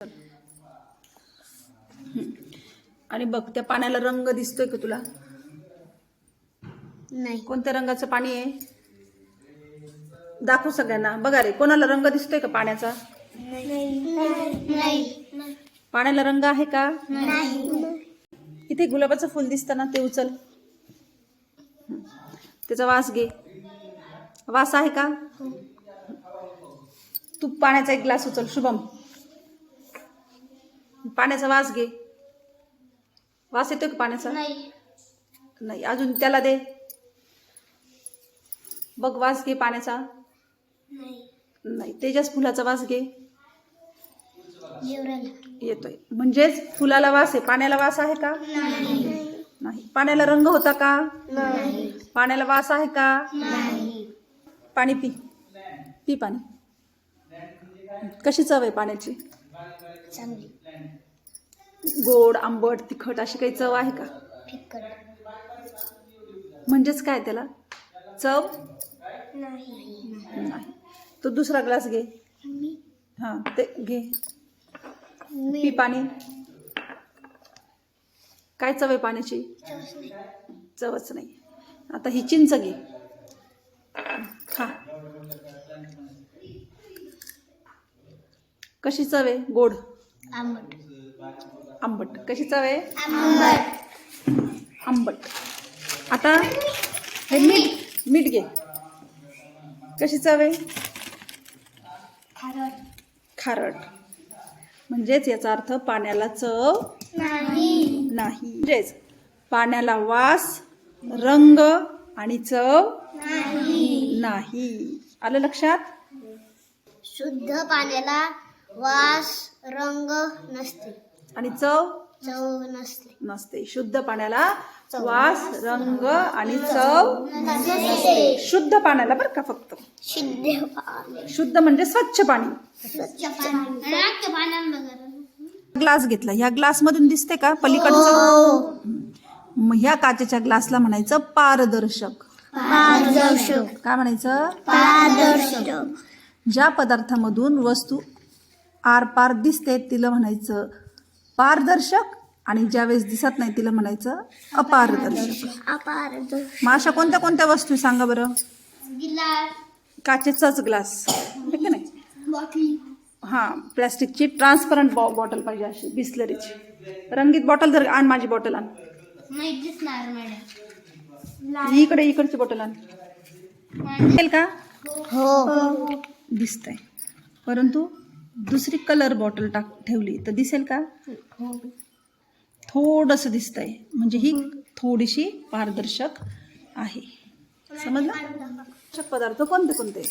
हं. आणि बघ त्या पाण्याला रंग दिसतोय का तुला? नाही. कोणत्या रंगाचं पाणी आहे? दाखव सगळ्यांना. बघा रे कोणाला रंग दिसतोय का पाण्याचा? नाही. पाण्याला रंग आहे का? नाही. इथे गुलाबाचं फुल दिसतं ना ते उचल. हं. त्याचा वास घे. वास आहे का? तू पाण्याचा एक ग्लास उचल शुभम. पाण्याचा वास घे. वास येतोय का पाण्याचा? नाही. नाही. अजून त्याला दे. बघ वास घे पाण्याचा. नाही. नाही तेजास फुलाचा वास घे. येतोय. म्हणजेच फुलाला वास आहे. पाण्याला वास आहे का? नाही. नाही. पाण्याला रंग होता का? नाही. पाण्याला वास आहे का? नाही. पाणी पी. पी पाणी. कशी चव आहे पाण्याची? चांगली. गोड आंबट तिखट अशी काही चव आहे का? म्हणजेच काय त्याला? चव? नाही तो दुसरा ग्लास घे. हां ते घे. पी पाणी. काय चव आहे पाण्याची? चवच नाही. आता ही चिंच घे. खा कशी चव आहे? गोड. आंबट. आंबट. कशी चव आहे? आंबट. आता हे मीठ मीठ घे. कशी चव आहे? खारट. म्हणजेच याचा अर्थ पाण्याला चव नाही. नाही. म्हणजेच पाण्याला वास रंग आणि चव नाही. आलं लक्षात? शुद्ध पाण्याला वास रंग नसते. आणि चव? चव नसते. नसते. शुद्ध पाण्याला वास रंग आणि चव शुद्ध पाण्याला बरं का फक्त. शुद्ध शुद्ध म्हणजे स्वच्छ पाणी. स्वच्छ पाणी. ग्लास घेतला. ह्या ग्लास मधून दिसते का पलीकडचं? मग ह्या काचेच्या ग्लासला म्हणायचं पारदर्शक. पारदर्शक. काय म्हणायचं? पारदर्शक. ज्या पदार्थामधून वस्तू आरपार दिसते तिला म्हणायचं पारदर्शक आणि ज्यावेळेस दिसत नाही तिला म्हणायचं अपारदर्शक. अपारदर्शक. मग अशा कोणत्या कोणत्या वस्तू आहे? सांगा बरं. गिलास. काचेचाच ग्लास. आहे का नाही? बॉटली. हां प्लॅस्टिकची ट्रान्सपरंट बॉ बॉटल पाहिजे अशी बिस्लरीची. रंगीत बॉटल जर आण माझी बॉटल आण. नाही दिसणार मॅडम. इकडे इकडची बॉटल आण. दिसेल का? हो. दिसतंय. परंतु दुसरी कलर बॉटल टाक ठेवली. तर दिसेल का? थोडंसं दिसतंय. म्हणजे ही थोडीशी पारदर्शक आहे. समजलं? पदार्थ कोणते कोणते?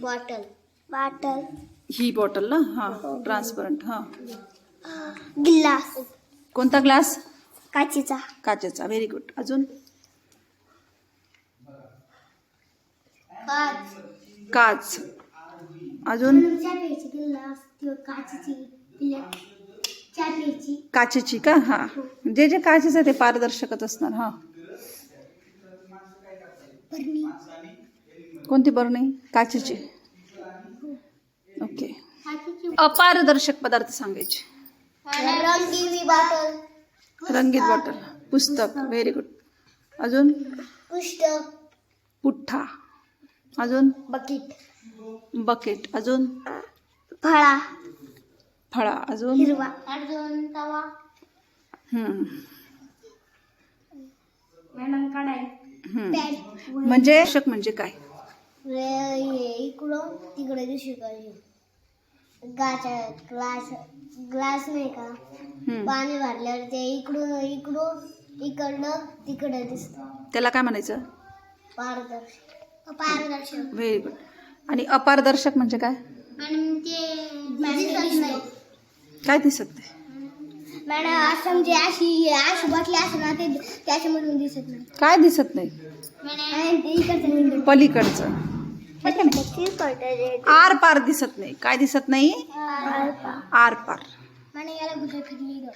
बॉटल. बॉटल. ही बॉटल ना? हां ट्रान्सपरंट हां. गिलास. कोणता ग्लास? काचेचा. काचेचा. व्हेरी गुड अजून? काच. अजून? काचेची का? हां. जे जे काचेचं आहे ते पारदर्शकच असणार हां. कोणती बरणी? काचेची. ओके. अपारदर्शक पदार्थ सांगायचे. रंगीत बॉटल. पुस्तक. व्हेरी गुड अजून? पुस्तक. पुठ्ठा. अजून? बकेट. बकेट. अजून? फळा. फळा. अजून? हिरवा. अजून तवा. हम्म, मॅडम काढाय हम्म. म्हणजे शक म्हणजे काय? इकडून तिकडे दिसू पाहिजे गाचा ग्लास ग्लास नाही का? हम्म. पाणी भरल्यावर ते इकडून इकडून इकडनं तिकडे दिसतं. त्याला काय म्हणायचं? पारदर्शक. पारदर्शक. व्हेरी गुड आणि अपारदर्शक म्हणजे काय? ते नाही. काय दिसत नाही? मॅडम असं म्हणजे अशी अशी बाटली असं ना ते त्याच्यामधून दिसत नाही. काय दिसत नाही? आणि ते इकडचं पलीकडचं. आर पार दिसत नाही. काय दिसत नाही? आर पार. याला फिरली